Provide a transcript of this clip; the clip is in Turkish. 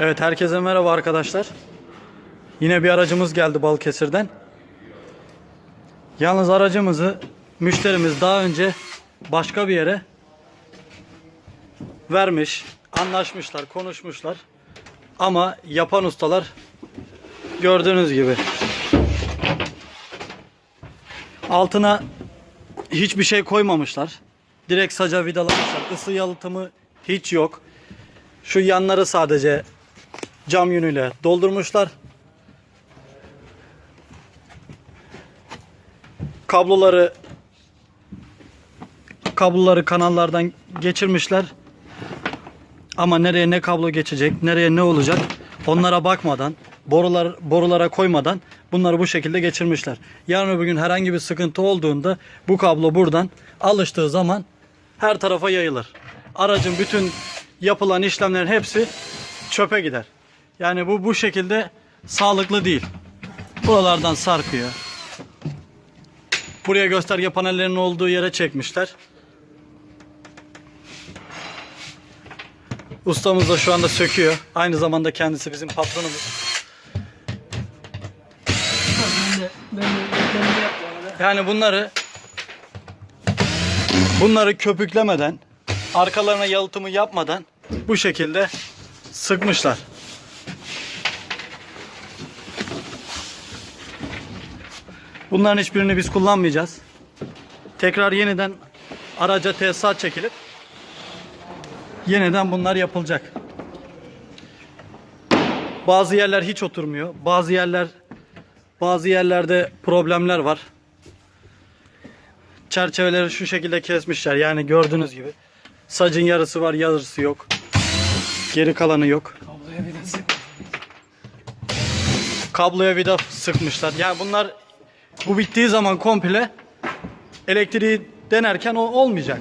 Evet herkese merhaba arkadaşlar. Yine bir aracımız geldi Balıkesir'den. Yalnız aracımızı müşterimiz daha önce başka bir yere vermiş. Anlaşmışlar, konuşmuşlar. Ama yapan ustalar gördüğünüz gibi altına hiçbir şey koymamışlar. Direkt saca vidalamışlar. Isı yalıtımı hiç yok. Şu yanları sadece cam yünüyle doldurmuşlar. Kabloları kabloları kanallardan geçirmişler. Ama nereye ne kablo geçecek, nereye ne olacak onlara bakmadan, borular borulara koymadan bunları bu şekilde geçirmişler. Yarın öbür gün herhangi bir sıkıntı olduğunda bu kablo buradan alıştığı zaman her tarafa yayılır. Aracın bütün yapılan işlemlerin hepsi çöpe gider. Yani bu bu şekilde sağlıklı değil. Buralardan sarkıyor. Buraya gösterge panellerinin olduğu yere çekmişler. Ustamız da şu anda söküyor. Aynı zamanda kendisi bizim patronumuz. Yani bunları bunları köpüklemeden, arkalarına yalıtımı yapmadan bu şekilde sıkmışlar. Bunların hiçbirini biz kullanmayacağız. Tekrar yeniden araca tesisat çekilip yeniden bunlar yapılacak. Bazı yerler hiç oturmuyor. Bazı yerler bazı yerlerde problemler var. Çerçeveleri şu şekilde kesmişler. Yani gördüğünüz gibi. Sacın yarısı var, yarısı yok. Geri kalanı yok. Kabloya bir de sık. Kabloya vida sıkmışlar. Yani bunlar bu bittiği zaman komple elektriği denerken o olmayacak.